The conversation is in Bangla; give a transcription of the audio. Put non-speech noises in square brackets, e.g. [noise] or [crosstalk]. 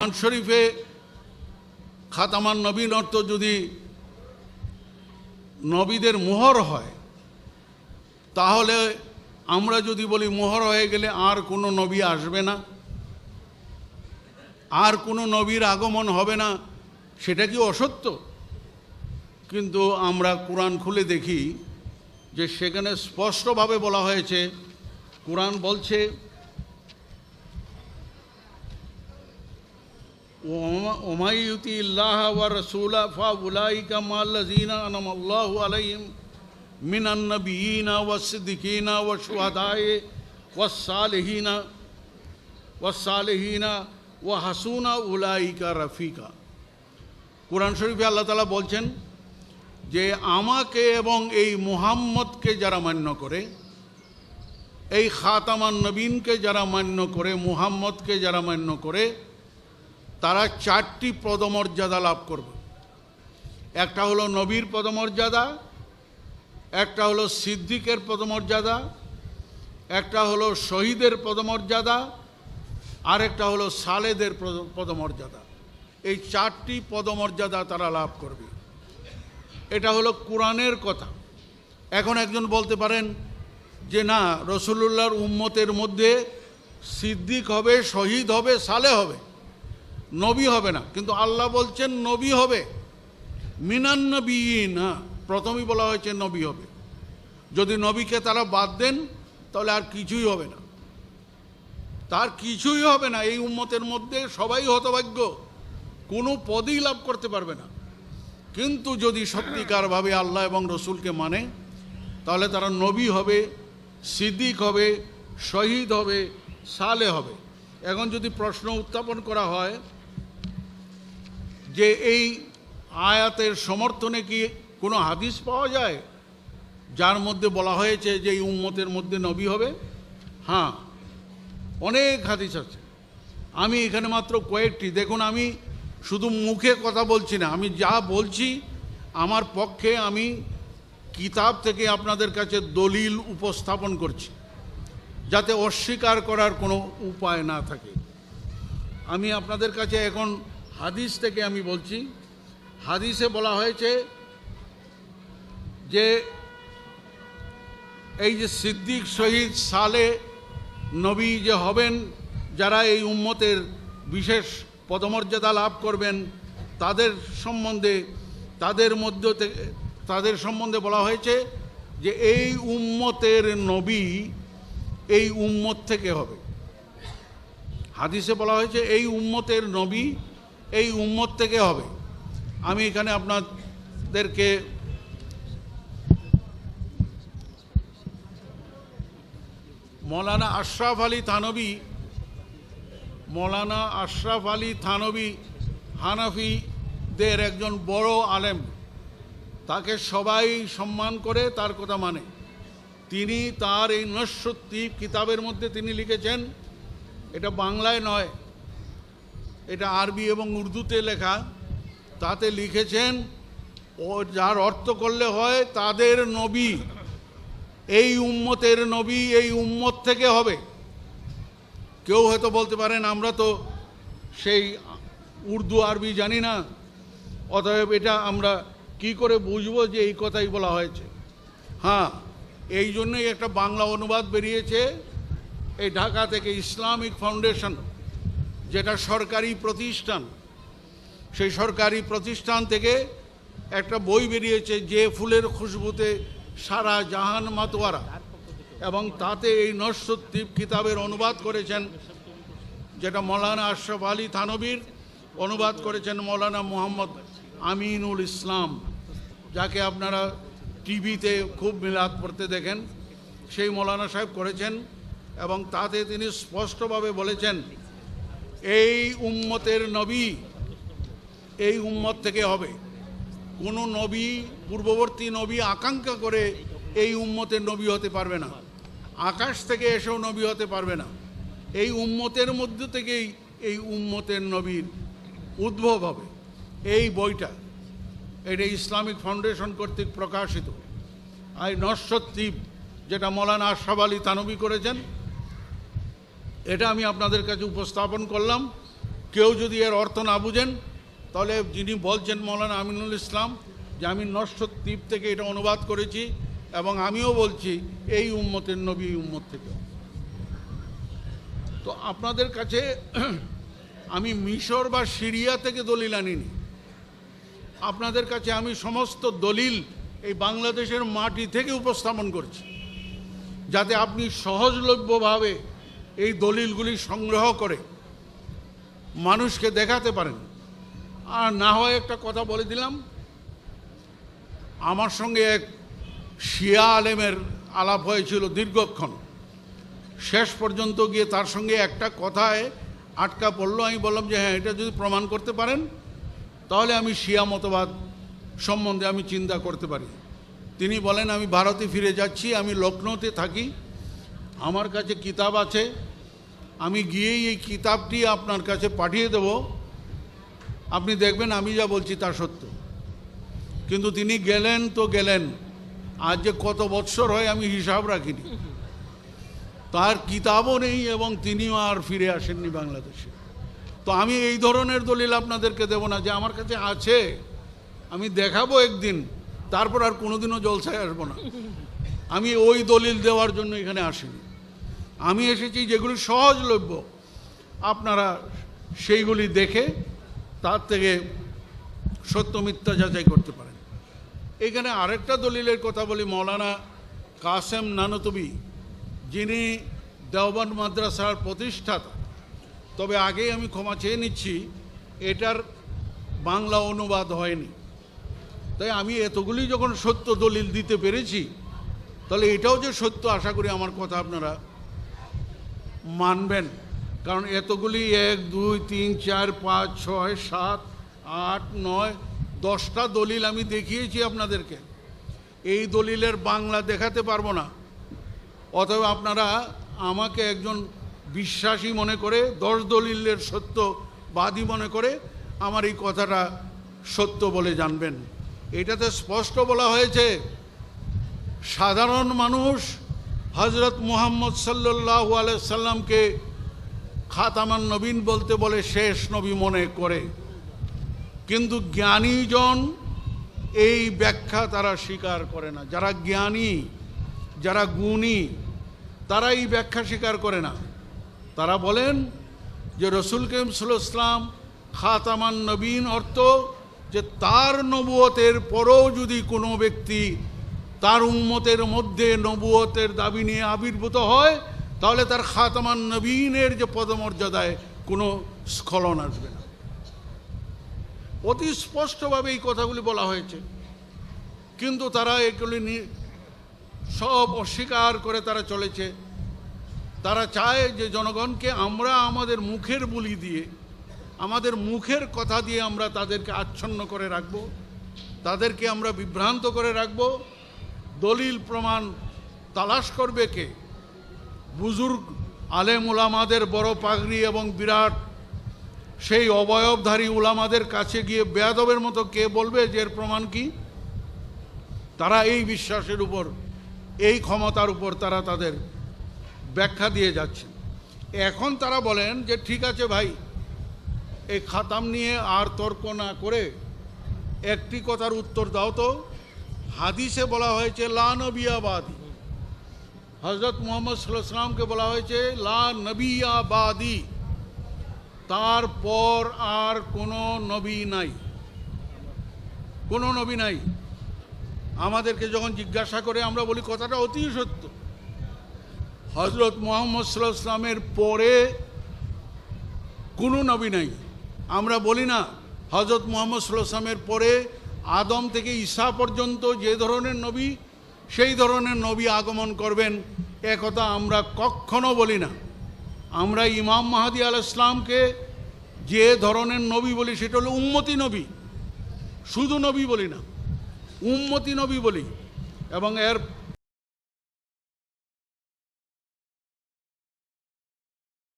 কোরআন শরীফে খাতামান নবীন অর্থ যদি নবীদের মোহর হয়, তাহলে আমরা যদি বলি মোহর হয়ে গেলে আর কোনো নবী আসবে না, আর কোনো নবীর আগমন হবে না, সেটা কি অসত্য? কিন্তু আমরা কোরআন খুলে দেখি যে সেখানে স্পষ্টভাবে বলা হয়েছে, কোরআন বলছে ومن يطع الله ورسوله فاولئك مع الذين انعم الله عليهم من النبيين والصديقين والشهداء والصالحين والصالحين وحسن اولئك رفيقا কোরআন শরীফে আল্লাহ তালা বলছেন যে আমাকে এবং এই মুহাম্মদকে যারা মান্য করে এই খাতামান নবীনকে যারা মান্য করে মুহাম্মদকে যারা মান্য করে তারা চারটি পদমর্যাদা লাভ করবে। একটা হলো নবীর পদমর্যাদা, একটা হলো সিদ্দিকের পদমর্যাদা, একটা হলো শহীদের পদমর্যাদা, আর একটা হলো সালেদের পদ- পদমর্যাদা। এই চারটি পদমর্যাদা তারা লাভ করবে। এটা হলো কোরআনের কথা। এখন একজন বলতে পারেন যে, না রসুল্লাহর উম্মতের মধ্যে সিদ্দিক হবে, শহীদ হবে, সালে হবে। নবী হবে না। কিন্তু আল্লাহ বলছেন নবী হবে। মিনান নবী না প্রথমেই বলা হয়েছে নবী হবে। যদি নবীকে তারা বাদ দেন, তাহলে আর কিছুই হবে না। তার কিছুই হবে না। এই উম্মতের মধ্যে সবাই হতভাগ্য। কোনো পদই লাভ করতে পারবে না। কিন্তু যদি সত্যিকারভাবে আল্লাহ এবং রসুলকে মানে তাহলে তারা নবী হবে, সিদ্দিক হবে, শহীদ হবে, সালে হবে। এখন যদি প্রশ্ন উত্থাপন করা হয় যে এই আয়াতের সমর্থনে কি কোনো হাদিস পাওয়া যায়? যার মধ্যে বলা হয়েছে যে এই উম্মতের মধ্যে নবী হবে? হ্যাঁ অনেক হাদিস আছে। আমি এখানে মাত্র কয়েকটি। দেখুন, আমি শুধু মুখে কথা বলছি না, আমি যা বলছি, আমার পক্ষে আমি কিতাব থেকে আপনাদের কাছে দলিল উপস্থাপন করছি, যাতে অস্বীকার করার কোনো উপায় না থাকে। আমি আপনাদের কাছে এখন হাদিস থেকে আমি বলছি, হাদিসে বলা হয়েছে যে এই যে সিদ্দিক শহীদ সালে নবী যে হবেন, যারা এই উম্মতের বিশেষ পদমর্যাদা লাভ করবেন, তাদের সম্বন্ধে, তাদের মধ্য থেকে তাদের সম্বন্ধে বলা হয়েছে যে এই উম্মতের নবী এই উম্মত থেকে হবে। হাদিসে বলা হয়েছে, এই উম্মতের নবী এই উম্মত থেকে হবে। আমি এখানে আপনাদেরকে মৌলানা আশরাফ আলী থানবী, মৌলানা আশরাফ আলী থানবী হানাফিদের একজন বড় আলেম। তাকে সবাই সম্মান করে তার কথা মানে। তিনি তার এই নস্যত্তি কিতাবের মধ্যে তিনি লিখেছেন, এটা বাংলায় নয় এটা আরবি এবং উর্দুতে লেখা, তাতে লিখেছেন, ও যার অর্থ করলে হয় তাদের নবী, এই উম্মতের নবী এই উম্মত থেকে হবে। কেউ হয়তো বলতে পারেন, আমরা তো সেই উর্দু আরবি জানি না, অতএব এটা আমরা কি করে বুঝব যে এই কথাই বলা হয়েছে? হ্যাঁ এই জন্যই একটা বাংলা অনুবাদ বেরিয়েছে, এই ঢাকা থেকে ইসলামিক ফাউন্ডেশন। যেটা সরকারি প্রতিষ্ঠান, সেই সরকারি প্রতিষ্ঠান থেকে একটা বই বেরিয়েছে যে ফুলের খুশবুতে সারা জাহান মাতোয়ারা এবং তাতে এই নশ্বদ্বীপ কিতাবের অনুবাদ করেছেন যেটা মৌলানা আশরাফ আলী থানবীর অনুবাদ করেছেন মৌলানা মোহাম্মদ আমিনুল ইসলাম, যাকে আপনারা টিভিতে খুব মিলাদ পড়তে দেখেন। সেই মৌলানা সাহেব করেছেন এবং তাতে তিনি স্পষ্টভাবে বলেছেন এই উম্মতের নবী এই উম্মত থেকে হবে। কোনো নবী, পূর্ববর্তী নবী আকাঙ্ক্ষা করে এই উম্মতের নবী হতে পারবে না। আকাশ থেকে এসেও নবী হতে পারবে না। এই উম্মতের মধ্য থেকেই এই উম্মতের নবীর উদ্ভব হবে। এই বইটা, এটা ইসলামিক ফাউন্ডেশন কর্তৃক প্রকাশিত। আর নশ্বদ্বীপ, যেটা মৌলানা আশরাফ আলী তানবী করেছেন এটা আমি আপনাদের কাছে উপস্থাপন করলাম। কেউ যদি এর অর্থ না বুঝেন, তাহলে যিনি বলছেন মৌলানা আমিনুল ইসলাম যে আমি নষ্ট দ্বীপ থেকে এটা অনুবাদ করেছি এবং আমিও বলছি এই উম্মতের নবী উম্মত থেকে। তো আপনাদের কাছে [clears throat] আমি মিশর বা সিরিয়া থেকে দলিল আনিনি। আপনাদের কাছে আমি সমস্ত দলিল এই বাংলাদেশের মাটি থেকে উপস্থাপন করছি। যাতে আপনি সহজলভ্যভাবে এই দলিলগুলি সংগ্রহ করে মানুষকে দেখাতে পারেন। আর না হয় একটা কথা বলে দিলাম, আমার সঙ্গে এক শিয়া আলেমের আলাপ হয়েছিল দীর্ঘক্ষণ। শেষ পর্যন্ত গিয়ে তার সঙ্গে একটা কথায় আটকা পড়ল। আমি বললাম যে হ্যাঁ এটা যদি প্রমাণ করতে পারেন, তাহলে আমি শিয়া মতবাদ সম্বন্ধে আমি চিন্তা করতে পারি। তিনি বলেন, আমি ভারতে ফিরে যাচ্ছি, আমি লখনৌতে থাকি। আমার কাছে কিতাব আছে, আমি গিয়েই এই কিতাবটি আপনার কাছে পাঠিয়ে দেব। আপনি দেখবেন আমি যা বলছি তা সত্য। কিন্তু তিনি গেলেন তো গেলেন, আজ যে কত বৎসর হয় আমি হিসাব রাখিনি। তার কিতাবও নেই এবং তিনিও আর ফিরে আসেননি বাংলাদেশে। তো আমি এই ধরনের দলিল আপনাদেরকে দেব না, যে আমার কাছে আছে, আমি দেখাবো একদিন, তারপর আর কোনোদিনও জলসায় আসব না। আমি ওই দলিল দেওয়ার জন্য এখানে আসিনি। আমি এসেছি যেগুলি সহজলভ্য। আপনারা সেইগুলি দেখে তার থেকে সত্য মিথ্যা যাচাই করতে পারেন। এখানে আরেকটা দলিলের কথা বলি, মৌলানা কাসেম নানতবি, যিনি দেওবান মাদ্রাসার প্রতিষ্ঠাতা। তবে আগেই আমি ক্ষমা চেয়ে নিচ্ছি, এটার বাংলা অনুবাদ হয়নি। তাই আমি এতগুলি যখন সত্য দলিল দিতে পেরেছি, তাহলে এটাও যে সত্য আশা করি আমার কথা আপনারা মানবেন। কারণ এতগুলি এক, দুই, তিন, চার, পাঁচ, ছয়, সাত, আট, নয়, দশটা দলিল আমি দেখিয়েছি আপনাদেরকে। এই দলিলের বাংলা দেখাতে পারব না। অতএব আপনারা আমাকে একজন বিশ্বাসী মনে করে, দশ দলিলের সত্য বাদী মনে করে আমার এই কথাটা সত্য বলে জানবেন। এটাতে স্পষ্ট বলা হয়েছে, সাধারণ মানুষ হজরত মুহাম্মদ সাল্লাহ সাল্লামকে খাতামান নবীন বলতে বলে শেষ নবী মনে করে। কিন্তু জ্ঞানীজন এই ব্যাখ্যা তারা স্বীকার করে না। যারা জ্ঞানী, যারা গুণী, তারা এই ব্যাখ্যা স্বীকার করে না। তারা বলেন যে রসুল করিম সাল্লাম খাতামান নবীন অর্থ যে তার নবুয়তের পরও যদি কোনো ব্যক্তি তার উম্মতের মধ্যে নবুয়তের দাবি নিয়ে আবির্ভূত হয়, তাহলে তার খাতামান নবীনের যে পদমর্যাদায় কোনো স্খলন আসবে না। অতি স্পষ্টভাবে এই কথাগুলি বলা হয়েছে। কিন্তু তারা এগুলি সব অস্বীকার করে তারা চলেছে। তারা চায় যে জনগণকে আমরা আমাদের মুখের বুলি দিয়ে, আমাদের মুখের কথা দিয়ে আমরা তাদেরকে আচ্ছন্ন করে রাখব, তাদেরকে আমরা বিভ্রান্ত করে রাখব দলিল প্রমাণ তালাশ করবে কে? বুজুর্গ আলেম উলামাদের বড় পাগড়ি এবং বিরাট, সেই অবয়বধারী উলামাদের কাছে গিয়ে বেয়াদবের মতো কে বলবে যে এর প্রমাণ কি? তারা এই বিশ্বাসের উপর, এই ক্ষমতার উপর তারা তাদের ব্যাখ্যা দিয়ে যাচ্ছেন এখন তারা বলেন যে ঠিক আছে ভাই, এই খাতাম নিয়ে আর তর্ক না করে একটি কথার উত্তর দাও তো। হাদিসে বলা হয়েছে, লা নবিয়াবাদী। হজরত মোহাম্মদ সাল্লাহ সাল্লামকে বলা হয়েছে, লা নবিয়াবাদী। তারপর আর কোনো নবী নাই। কোনো নবী নাই। আমাদেরকে যখন জিজ্ঞাসা করে আমরা বলি, কথাটা অতি সত্য। হজরত মোহাম্মদ সাল্লাহ পরে কোনো নবী নাই। আমরা বলি না হজরত মোহাম্মদ সাল্লাহ পরে আদম থেকে ঈশা পর্যন্ত যে ধরনের নবী, সেই ধরনের নবী আগমন করবেন, এ কথা আমরা কখনো বলি না। আমরা ইমাম মাহাদি আল ইসলামকে যে ধরনের নবী বলি, সেটা হলো উম্মতি নবী। শুধু নবী বলি না, উম্মতি নবী বলি। এবং এর